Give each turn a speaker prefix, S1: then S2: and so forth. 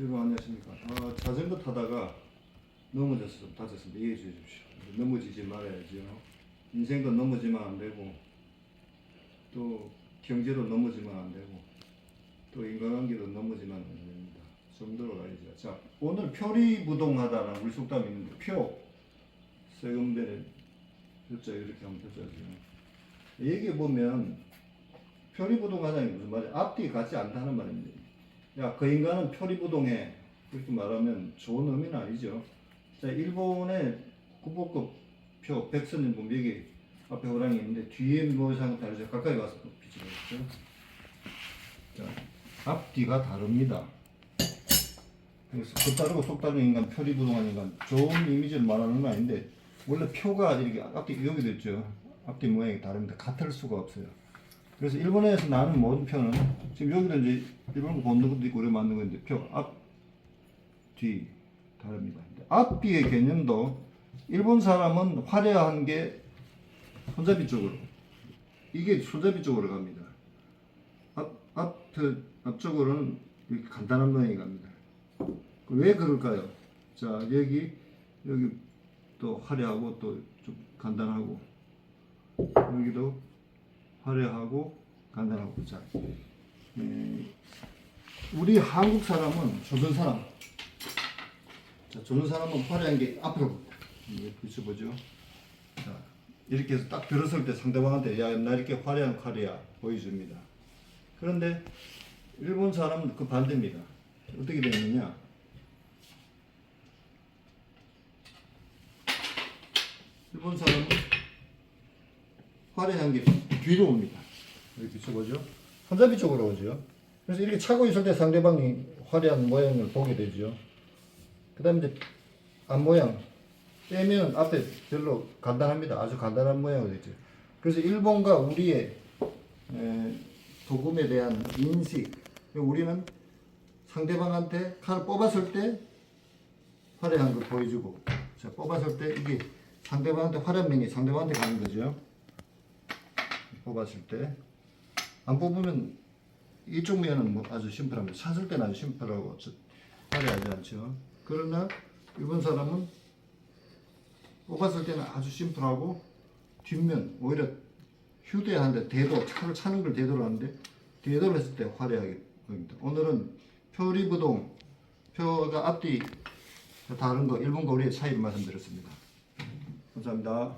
S1: 여러분 안녕하십니까. 아, 자전거 타다가 넘어져서 좀 다쳤습니다. 이해해 주십시오. 넘어지지 말아야죠. 인생도 넘어지면 안 되고 또 경제로 넘어지면 안 되고 또 인간관계도 넘어지면 안 됩니다. 정도로 가야죠. 자 오늘 표리부동하다라는 우리 속담이 있는데 표 세금배를 표자 이렇게 하면 표자죠. 얘기해 보면 표리부동하다는 게 무슨 말이야? 앞뒤 같지 않다는 말입니다. 야, 그 인간은 표리부동해. 이렇게 말하면 좋은 의미는 아니죠. 자, 일본의 국보급 표, 보면 여기 앞에 호랑이 있는데 뒤에 모양은 다르죠. 가까이 가서 비춰보시죠. 자, 앞뒤가 다릅니다. 그래서 그 다르고 속 다른 인간, 표리부동한 인간, 좋은 이미지를 말하는 건 아닌데, 원래 표가 이렇게 앞뒤 여기 됐죠. 앞뒤 모양이 다릅니다. 같을 수가 없어요. 그래서 일본에서 나는 모든 표는 지금 여기도 이제 일본 거 본는 것도 있고 우리가 만든 건데 표 앞, 뒤 다릅니다. 근데 앞뒤의 개념도 일본 사람은 화려한 게 손잡이 쪽으로 이게 손잡이 쪽으로 갑니다. 앞, 앞, 앞쪽으로는 이렇게 간단한 모양이 갑니다. 왜 그럴까요? 자 여기 여기 또 화려하고 또 좀 간단하고 여기도 화려하고 간단하고 자. 에, 우리 한국 사람은 조선 사람. 자 조선 사람은 화려한 게 앞으로. 비춰보죠. 자 이렇게 해서 딱 들었을 때 상대방한테 야나 이렇게 화려한 칼이야. 보여줍니다. 그런데 일본 사람은 그 반대입니다. 어떻게 되느냐? 일본 사람은 화려한 게 뒤로 옵니다. 이렇게 비춰보죠. 손잡이 쪽으로 오죠. 그래서 이렇게 차고 있을 때 상대방이 화려한 모양을 보게 되죠. 그 다음에 이제 앞모양 빼면 앞에 별로 간단합니다. 아주 간단한 모양으로 되죠. 그래서 일본과 우리의 에, 도금에 대한 인식 우리는 상대방한테 칼을 뽑았을 때 화려한 걸 보여주고 자 뽑았을 때 이게 상대방한테 화려한 면이 상대방한테 가는 거죠. 뽑았을 때 안 뽑으면 이쪽 면은 뭐 아주 심플합니다. 찾을 때는 아주 심플하고 저- 화려하지 않죠. 그러나 일본 사람은 뽑았을 때는 아주 심플하고 뒷면 오히려 휴대하는데 대도 차를 차는 걸 대도로 하는데 대도를 했을 때 화려하게 보입니다. 오늘은 표리부동 표가 앞뒤 다른 거 일본과 우리의 차이를 말씀드렸습니다. 감사합니다.